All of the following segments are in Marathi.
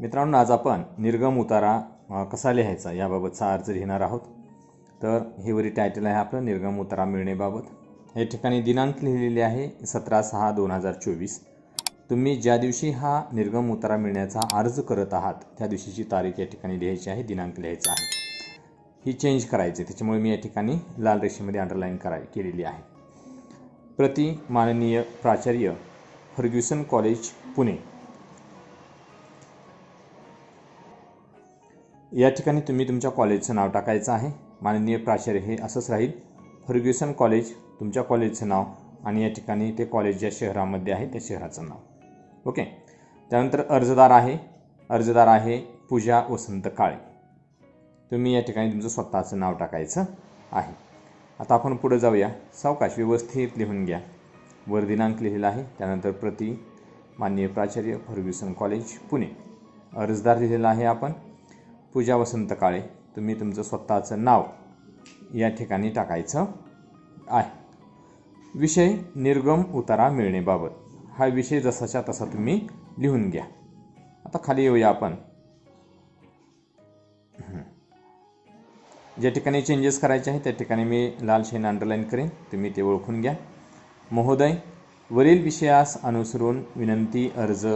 मित्रांनो आज आपण निर्गम उतारा कसा लिहायचा याबाबतचा अर्ज लिहिणार आहोत. तर हे वरी टायटल आहे आपलं निर्गम उतारा मिळणेबाबत या ठिकाणी दिनांक लिहिलेले आहे सतरा सहा दोन हजार चोवीस. तुम्ही ज्या दिवशी हा निर्गम उतारा मिळण्याचा अर्ज करत आहात त्या दिवशीची तारीख या ठिकाणी लिहायची आहे दिनांक लिहायचा आहे. ही चेंज करायची आहे. त्याच्यामुळे मी या ठिकाणी लाल रेषेमध्ये अंडरलाईन कराय केलेली आहे. प्रति माननीय प्राचार्य फर्ग्युसन कॉलेज पुणे. या ठिकाणी तुम्ही तुमच्या कॉलेजचं नाव टाकायचं आहे. माननीय प्राचार्य हे असंच राहील. फर्ग्युसन कॉलेज तुमच्या कॉलेजचं नाव आणि या ठिकाणी ते कॉलेज ज्या शहरामध्ये आहे त्या शहराचं नाव. ओके? त्यानंतर अर्जदार आहे. अर्जदार आहे पूजा वसंत काळे. तुम्ही या ठिकाणी तुमचं स्वतःचं नाव टाकायचं आहे. आता आपण पुढे जाऊया. सावकाश व्यवस्थित लिहून घ्या. वर दिनांक लिहिलेला आहे. त्यानंतर प्रति माननीय प्राचार्य फर्ग्युसन कॉलेज पुणे. अर्जदार लिहिलेला आहे आपण. पूजा वसंत काळे तुम्ही तुमचं स्वतःचं नाव या ठिकाणी टाकायचं आहे. विषय निर्गम उतारा मिळणेबाबत हा विषय जसाच्या तसा तुम्ही लिहून घ्या. आता खाली येऊया आपण. ज्या ठिकाणी चेंजेस करायचे आहे त्या ठिकाणी मी लाल शेन अंडरलाईन करेन. तुम्ही ते ओळखून घ्या. महोदय वरील विषयास अनुसरून विनंती अर्ज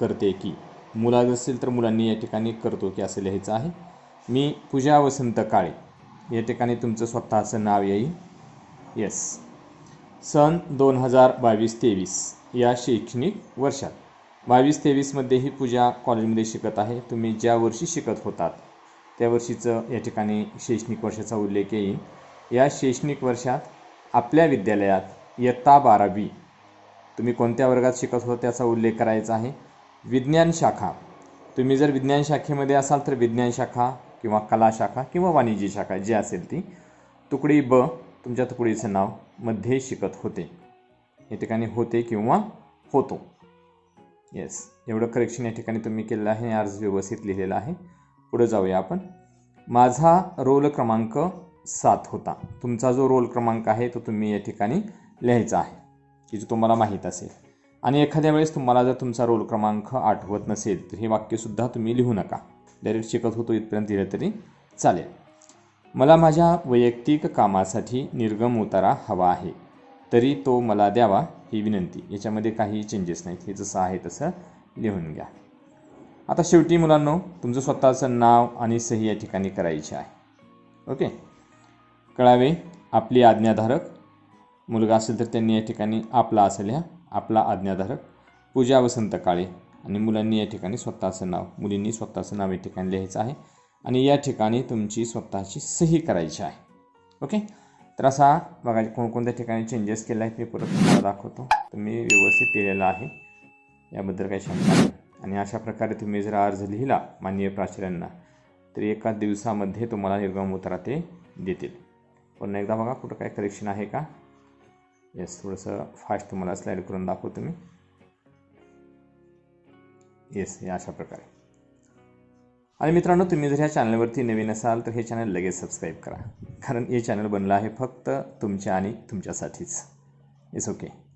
करते की. मुला असेल तर मुलांनी या ठिकाणी करतो की असं लिहायचं आहे. मी पूजा वसंत काळे या ठिकाणी तुमचं स्वतःचं नाव येईल. येस सन दोन हजार बावीस तेवीस या शैक्षणिक वर्षात. बावीस तेवीसमध्ये ही पूजा कॉलेजमध्ये शिकत आहे. तुम्ही ज्या वर्षी शिकत होतात त्या वर्षीचं या ठिकाणी शैक्षणिक वर्षाचा उल्लेख येईल. या शैक्षणिक वर्षात आपल्या विद्यालयात इयत्ता बारावी तुम्ही कोणत्या वर्गात शिकत होता त्याचा उल्लेख करायचा आहे? विज्ञान शाखा. तुम्ही जर विज्ञान शाखेमध्ये असाल तर विज्ञान शाखा किंवा कला शाखा किंवा वाणिज्य शाखा जी असेल ती तुकडी ब तुमच्या तुकडीचं नावमध्ये शिकत होते. या ठिकाणी होते किंवा होतो. येस एवढं करेक्शन या ठिकाणी तुम्ही केलेलं आहे अर्ज व्यवस्थित लिहिलेला आहे. पुढे जाऊया आपण. माझा रोल क्रमांक सात होता. तुमचा जो रोल क्रमांक आहे तो तुम्ही या ठिकाणी लिहायचा आहे की जो तुम्हाला माहीत असेल. आणि एखाद्या वेळेस तुम्हाला जर तुमचा रोल क्रमांक आठवत नसेल तर हे वाक्यसुद्धा तुम्ही लिहू नका. डायरेक्ट शिकत होतो इथपर्यंत दिलं तरी चालेल. मला माझ्या वैयक्तिक कामासाठी निर्गम उतारा हवा आहे तरी तो मला द्यावा ही विनंती. याच्यामध्ये काही चेंजेस नाहीत. हे जसं आहे तसं लिहून घ्या. आता शेवटी मुलांनो तुमचं स्वतःचं नाव आणि सही या ठिकाणी करायची आहे. ओके कळावे? आपली आज्ञाधारक मुलगा असेल तर त्यांनी या ठिकाणी आपला असेल ह्या आपला आज्ञाधारक पूजा वसंत काळे. आणि मुलांनी या ठिकाणी स्वतःचं नाव मुलींनी स्वतःचं नाव या ठिकाणी लिहायचं आहे. आणि या ठिकाणी तुमची स्वतःची सही करायची आहे. ओके? तर असा बघा कोणकोणत्या ठिकाणी चेंजेस केला आहे मी परत तुम्हाला दाखवतो. तुम्ही व्यवस्थित लिहिलेला आहे. याबद्दल काही शंका नाही. आणि अशा प्रकारे तुम्ही जर अर्ज लिहिला माननीय प्राचार्यांना तर एका दिवसामध्ये तुम्हाला निर्गम ते देतील. पुन्हा एकदा बघा कुठं काय करेक्शन आहे का? येस थोडंसं फास्ट तुम्हाला स्लाईड करून दाखवतो मी. येस या अशा प्रकारे. आणि मित्रांनो तुम्ही जर ह्या चॅनलवरती नवीन असाल तर हे चॅनल लगेच सबस्क्राईब करा. कारण हे चॅनल बनलं आहे फक्त तुमच्या आणि तुमच्यासाठीच. Yes okay